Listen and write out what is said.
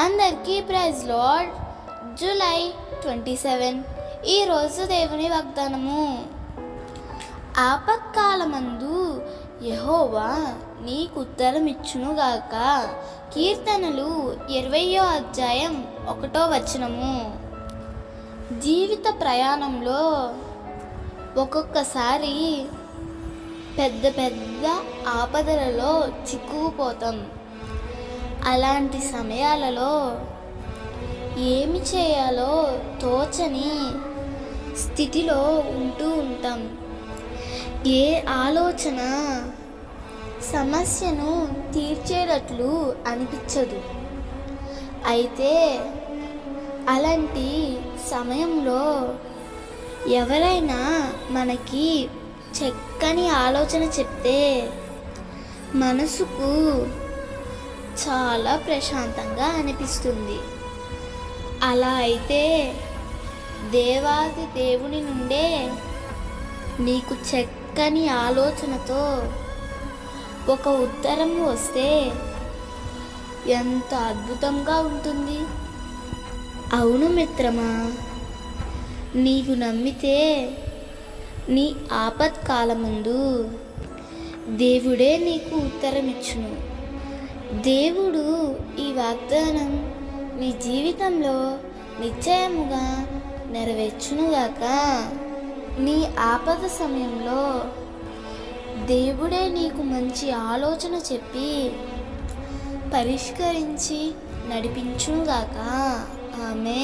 అందరికీ praise lord. July twenty seven. ఈరోజు దేవుని వాగ్దానము. ఆపత్కాలమందు యహోవా నీకు ఉత్తరం ఇచ్చునుగాక కీర్తనలు ఇరవయో అధ్యాయం ఒకటో వచనము. జీవిత ప్రయాణంలో ఒక్కొక్కసారి పెద్ద పెద్ద ఆపదలలో చిక్కుకుపోతాం. అలాంటి సమయాలలో ఏమి చేయాలో తోచని స్థితిలో ఉంటూ ఉంటాం. ఏ ఆలోచన సమస్యను తీర్చేటట్లు అనిపించదు. అయితే అలాంటి సమయంలో ఎవరైనా మనకి చక్కని ఆలోచన చెప్తే మనసుకు చాలా ప్రశాంతంగా అనిపిస్తుంది. అలా అయితే దేవాది దేవుని నుండే నీకు చక్కని ఆలోచనతో ఒక ఉత్తరం వస్తే ఎంత అద్భుతంగా ఉంటుంది. అవును మిత్రమా నీవు నమ్మితే నీ ఆపత్కాలముందు దేవుడే నీకు ఉత్తరం ఇచ్చును దేవుడు ఈ వాగ్దానం నీ జీవితంలో నిశ్చయముగా నెరవేర్చునుగాక. నీ ఆపద సమయంలో దేవుడే నీకు మంచి ఆలోచన చెప్పి పరిష్కరించి నడిపించుగాక ఆమె